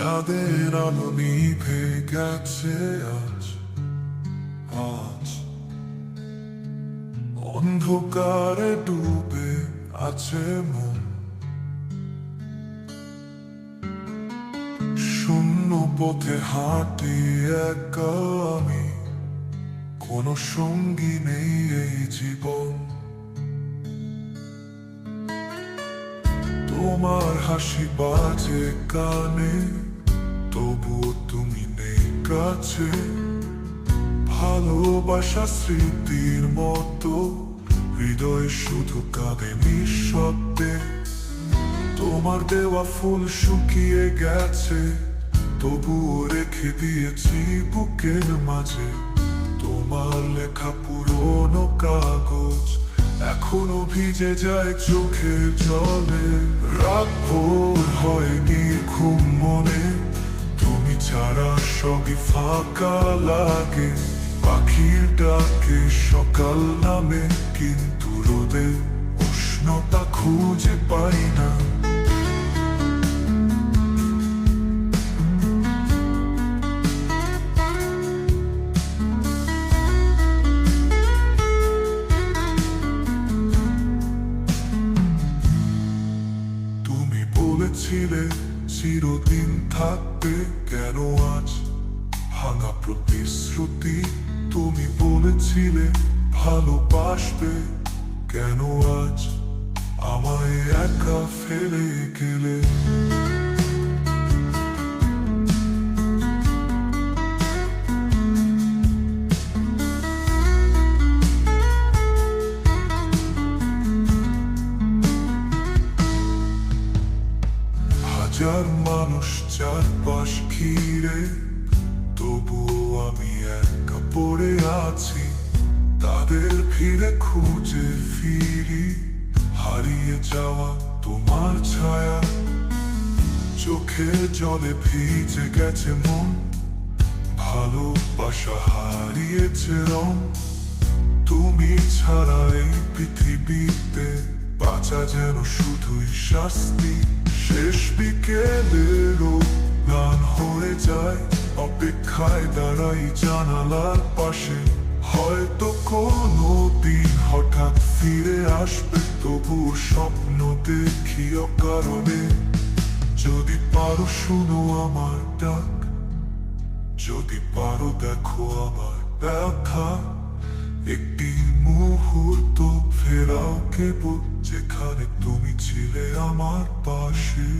চাঁদের আলো নিভে গেছে আজ আজ। অন্ধকারে ডুবে আছে মন। শূন্য পথে হাঁটি একা আমি, কোনো সঙ্গী নেই এই জীবন। তোমার হাসি বাজে কানে তবুও তুমি নেই কাছে। ভালোবাসা স্মৃতির মতো, হৃদয় শুধু কাঁদে নিঃশব্দে। তোমার দেওয়া ফুল শুকিয়ে গেছে, তবুও রেখে দিয়েছি বুকের মাঝে। তোমার লেখা পুরনো কাগজ এখনও ভিজে যায় চোখের জলে। রাত সবই ফাঁকা লাগে, পাখির ডাকে সকাল নামে, কিন্তু রোদে উষ্ণতা খুঁজে পাই না। তুমি বলেছিলে চিরদিন থাকবে, কেন আজ ভাঙা প্রতিশ্রুতি তুমি বলেছিলে ভালোবাসবে। কেন আজ আমায় একা ফেলে গেলে? হাজার মানুষ চারপাশ ঘিরে তবুও আমি একা পড়ে আছি। তাদের ফিরে খুঁজে ফিরি। হারিয়ে যাওয়া তোমার ছায়া। চোখে জলে ভিজে গেছে মন। ভালোবাসা হারিয়েছে রং। তুমি ছাড়া এই পৃথিবীতে বাঁচা যেন শুধুই শাস্তি। শেষ বিকেলেরও গান হয়ে যায়। অপেক্ষায় দাঁড়াই জানালার পাশে। হয়তো কোনো দিন হঠাৎ ফিরে আসবে, তবু স্বপ্ন দেখি অকারণে যদি পারো শুনো আমার ডাক, যদি পারো দেখো আমার দেখা। একটি মুহূর্ত ফেরাও কেবল যেখানে তুমি ছিলে আমার পাশে।